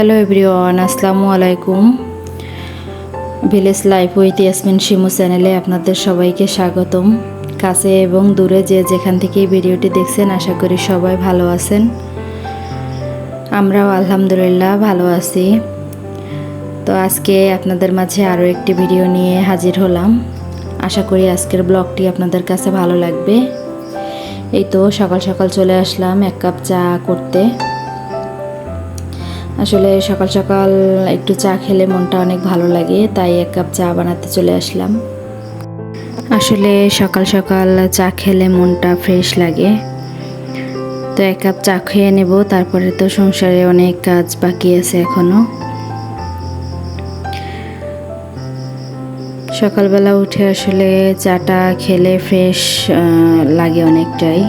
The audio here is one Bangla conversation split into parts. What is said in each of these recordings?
হ্যালো এভরিওয়ান আসসালামু আলাইকুম। Village life with Yasmin Shimu চ্যানেলে আপনাদের সবাইকে স্বাগতম। কাছে এবং দূরে যে যেখান থেকে ভিডিওটি দেখছেন, আশা করি সবাই ভালো আছেন। আমরাও আলহামদুলিল্লাহ ভালো আছি। তো আজকে আপনাদের মাঝে আরও একটি ভিডিও নিয়ে হাজির হলাম। আশা করি আজকের ব্লগটি আপনাদের কাছে ভালো লাগবে। এই তো সকাল সকাল চলে আসলাম এক কাপ চা করতে। আসলে সকাল সকাল একটু চা খেলে মনটা অনেক ভালো লাগে, তাই এক কাপ চা বানাতে চলে আসলাম। আসলে সকাল সকাল চা খেলে মনটা ফ্রেশ লাগে। তো এক কাপ চা খেয়ে নেব, তারপরে তো সংসারে অনেক কাজ বাকি আছে এখনও। সকালবেলা উঠে আসলে চাটা খেলে ফ্রেশ লাগে অনেকটাই।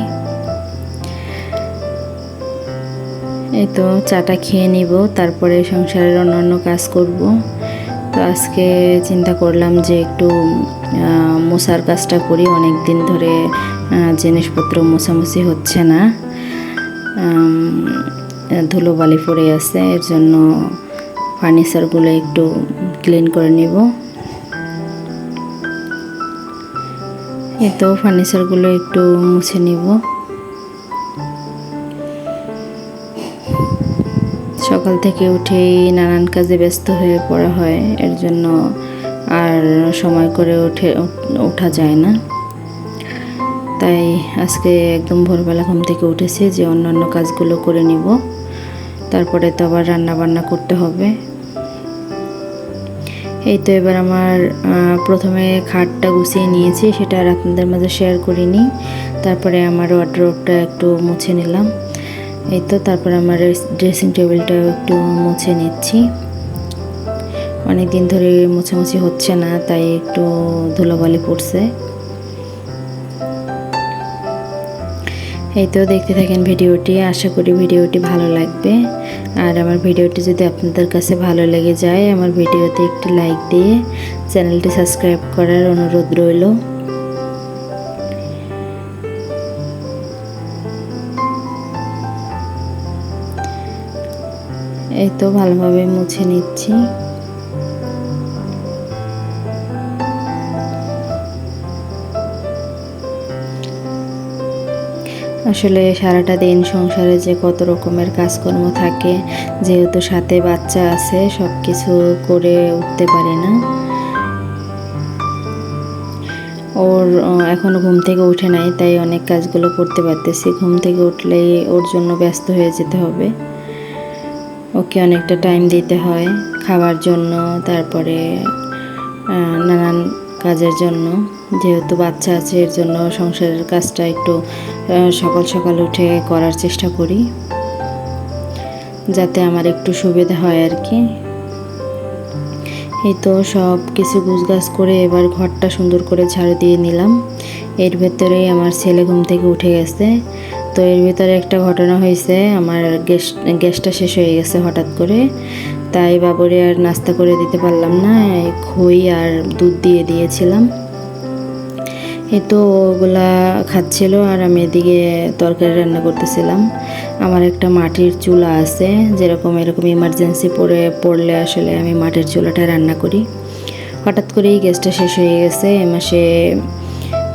এই তো চাটা খেয়ে নিব, তারপরে সংসারের অন্যান্য কাজ করব। তো আজকে চিন্তা করলাম যে একটু মোছার কাজটা করি অনেক দিন ধরে জিনিসপত্র মোছামুছি হচ্ছে না। ধুলোবালি পড়ে আছে, এর জন্য ফার্নিচারগুলো একটু ক্লিন করে নিব। এই তো ফার্নিচারগুলো একটু মুছে নিব। সকাল থেকে উঠেই নানান কাজে ব্যস্ত হয়ে পড়া হয়, এর জন্য আর সময় করে উঠে, ওঠা যায় না। তাই আজকে একদম ভোরবেলা ঘুম থেকে উঠেছি যে অন্যান্য কাজগুলো করে নিব। তারপরে তো আবার রান্না বান্না করতে হবে। এই তো এবার আমার প্রথমে খাটটা গুছিয়ে নিয়েছি, সেটা আর আপনাদের মাঝে শেয়ার করিনি। তারপরে আমার ওয়ার্ড্রোবটা একটু মুছে নিলাম। এই তো তারপর আমার ড্রেসিং টেবিলটা একটু মুছে নিচ্ছি। অনেক দিন ধরে মুছামুছি হচ্ছে না, তাই একটু ধুলোবালি পড়ছে। এই তো দেখতে থাকেন ভিডিওটি, আশা করি ভিডিওটি ভালো লাগবে। আর আমার ভিডিওটি যদি আপনাদের কাছে ভালো লেগে যায়, আমার ভিডিওতে একটি লাইক দিয়ে চ্যানেলটি সাবস্ক্রাইব করার অনুরোধ রইল। এই তো ভালোভাবে মুছে নিচ্ছি। আসলে সারাটা দিন সংসারে যে কত রকমের কাজকর্ম থাকে, যেহেতু সাথে বাচ্চা আছে সব কিছু করে উঠতে পারি না। ওর এখনও ঘুম থেকে উঠে নাই, তাই অনেক কাজগুলো করতে পারতেছি। ঘুম থেকে উঠলেই ওর জন্য ব্যস্ত হয়ে যেতে হবে। ওকে অনেকটা টাইম দিতে হয় খাবার জন্য, তারপরে নানান কাজের জন্য। যেহেতু বাচ্চা আছে, এর জন্য সংসারের কাজটা একটু সকাল সকাল উঠে করার চেষ্টা করি। যাতে আমার একটু সুবিধা হয় আর কি। এই তো সব কিছু গুছগাছ করে এবার ঘরটা সুন্দর করে ঝাড়ু দিয়ে নিলাম। এর ভেতরেই আমার ছেলে ঘুম থেকে উঠে গেছে। তো এর ভিতরে একটা ঘটনা হয়েছে, আমার গ্যাস গ্যাসটা শেষ হয়ে গেছে হঠাৎ করে। তাই বাবরে আর নাস্তা করে দিতে পারলাম না খই আর দুধ দিয়ে দিয়েছিলাম। এই তো ওগুলা খাচ্ছিল আর আমি এদিকে তরকারি রান্না করতেছিলাম। আমার একটা মাটির চুলা আছে, যেরকম এরকম ইমার্জেন্সি পড়ে, পড়লে আসলে আমি মাটির চুলাটা রান্না করি। হঠাৎ করেই গ্যাসটা শেষ হয়ে গেছে, এ মাসে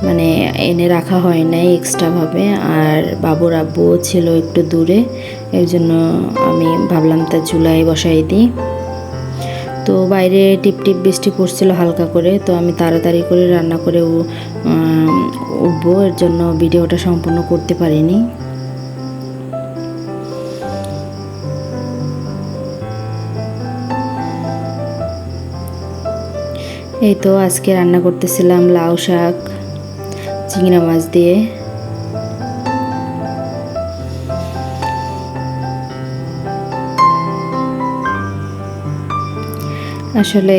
মানে এনে রাখা হয় নাই এক্সট্রাভাবে আর বাবুর আব্বু ছিল একটু দূরে এর জন্য আমি ভাবলাম তার চুলায় বসাই দিই। তো বাইরে টিপ টিপ বৃষ্টি পড়ছিল হালকা করে, তো আমি তাড়াতাড়ি করে রান্না করে উঠবো, এর জন্য ভিডিওটা সম্পূর্ণ করতে পারিনি। এই তো আজকে রান্না করতেছিলাম লাউ শাক। চিংড়া মাছ দিয়ে। আসলে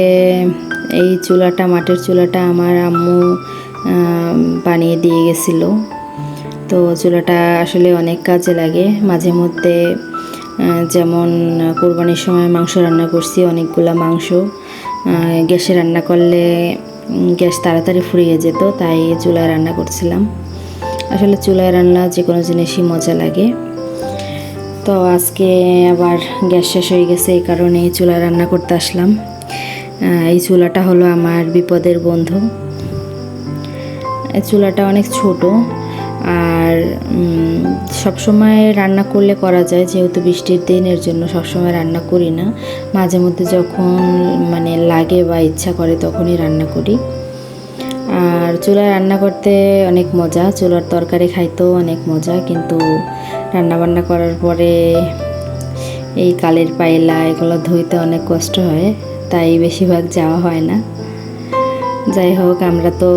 এই চুলাটা, মাটির চুলাটা আমার আম্মু বানিয়ে দিয়ে গেছিল। তো চুলাটা আসলে অনেক কাজে লাগে। মাঝে মধ্যে যেমন কোরবানির সময় মাংস রান্না করছি, অনেকগুলো মাংস। গ্যাসে রান্না করলে গ্যাস তাড়াতাড়ি ফুরিয়ে যেত, তাই চুলায় রান্না করছিলাম। আসলে চুলায় রান্না যে কোনো জিনিসই মজা লাগে। তো আজকে আবার গ্যাস শেষ হয়ে গেছে, এই কারণে চুলায় রান্না করতে আসলাম। এই চুলাটা হলো আমার বিপদের বন্ধু। এই চুলাটা অনেক ছোট, আর সবসময় রান্না করলে করা যায়, যেহেতু বৃষ্টির দিনের জন্য সবসময় রান্না করি না। মাঝে মধ্যে যখন মানে লাগে বা ইচ্ছা করে তখনই রান্না করি। আর চুলায় রান্না করতে অনেক মজা, চুলার তরকারি খাইতেও অনেক মজা, কিন্তু রান্না বান্না করার পরে এই কালের পায়লা, এগুলো ধুইতে অনেক কষ্ট হয়, তাই বেশিরভাগ যাওয়া হয় না। যাই হোক, আমরা তো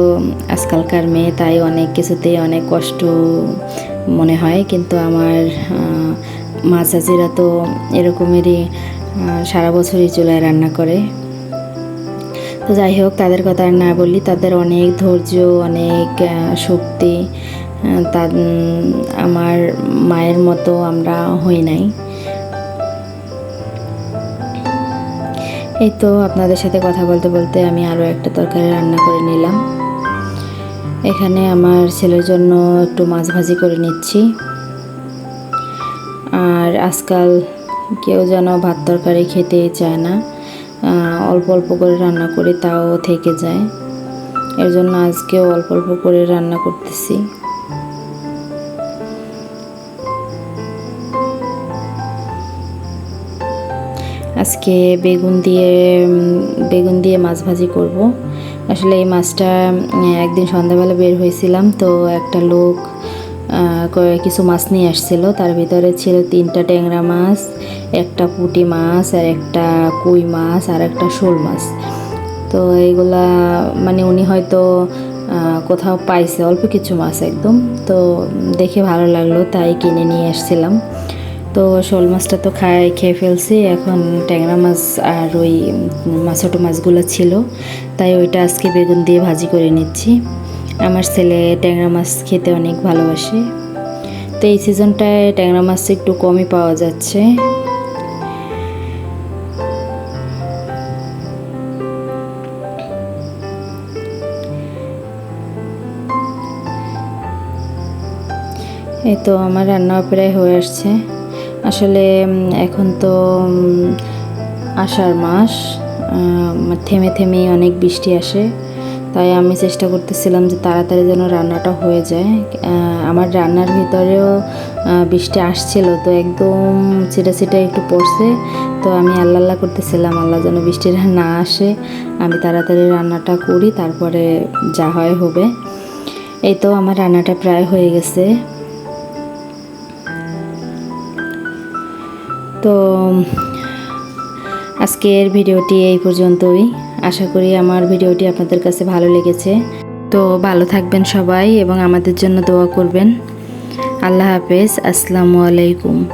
আজকালকার মেয়ে, তাই অনেক কিছুতেই অনেক কষ্ট মনে হয়, কিন্তু আমার মা চাচিরা তো এরকমেরই সারা বছরই চুলায় রান্না করে। তো যাই হোক, তাদের কথা আর না বলি, তাদের অনেক ধৈর্য, অনেক শক্তি তা আমার মায়ের মতো আমরা হই নাই। এই তো আপনাদের সাথে কথা বলতে বলতে আমি আরও একটা তরকারি রান্না করে নিলাম। এখানে আমার ছেলের জন্য একটু মাছ ভাজি করে নিচ্ছি। আর আজকাল কেউ যেন ভাত তরকারি খেতে চায় না। অল্প অল্প করে রান্না করি, তাও থেকে যায়। এর জন্য আজকেও অল্প অল্প করে রান্না করতেছি। আজকে বেগুন দিয়ে বেগুন দিয়ে মাছ ভাজি করব। আসলে এই মাছটা একদিন সন্ধ্যাবেলা বের হয়েছিলাম, তো একটা লোক কিছু মাছ নিয়ে আসছিল। তার ভিতরে ছিল তিনটা ট্যাংরা মাছ, একটা পুঁটি মাছ, আর একটা কুই মাছ, আর একটা শোল মাছ। তো এইগুলা মানে উনি হয়তো কোথাও পাইছে, অল্প কিছু মাছ একদম। তো দেখে ভালো লাগল, তাই কিনে নিয়ে আসছিলাম। তো শোল মাছটা তো খাই, খেয়ে ফেলছি। এখন ট্যাংরা মাছ আর ওই মাছ, ছোটো মাছগুলো ছিল। তাই ওইটা আজকে বেগুন দিয়ে ভাজি করে নিচ্ছি। আমার ছেলে ট্যাংরা মাছ খেতে অনেক ভালোবাসে। তো এই সিজনটায় ট্যাংরা মাছ একটু কমই পাওয়া যাচ্ছে। এই তো আমার রান্না প্রায় হয়ে আসছে। আসলে এখন তো আষাঢ় মাস থেমে থেমেই অনেক বৃষ্টি আসে। তাই আমি চেষ্টা করতেছিলাম যে তাড়াতাড়ি যেন রান্নাটা হয়ে যায়। আমার রান্নার ভিতরেও বৃষ্টি আসছিল, তো একদম চিটা চিটা একটু পড়ছে। তো আমি আল্লাহ আল্লাহ করতেছিলাম, আল্লাহ যেন বৃষ্টিটা না আসে। আমি তাড়াতাড়ি রান্নাটা করি, তারপরে যা হয় হবে। এই তো আমার রান্নাটা প্রায় হয়ে গেছে। তো আজকের ভিডিওটি এই পর্যন্তই। আশা করি আমার ভিডিওটি আপনাদের কাছে ভালো লেগেছে। তো, ভালো থাকবেন সবাই এবং আমাদের জন্য দোয়া করবেন। আল্লাহ হাফেজ। আসসালামু আলাইকুম।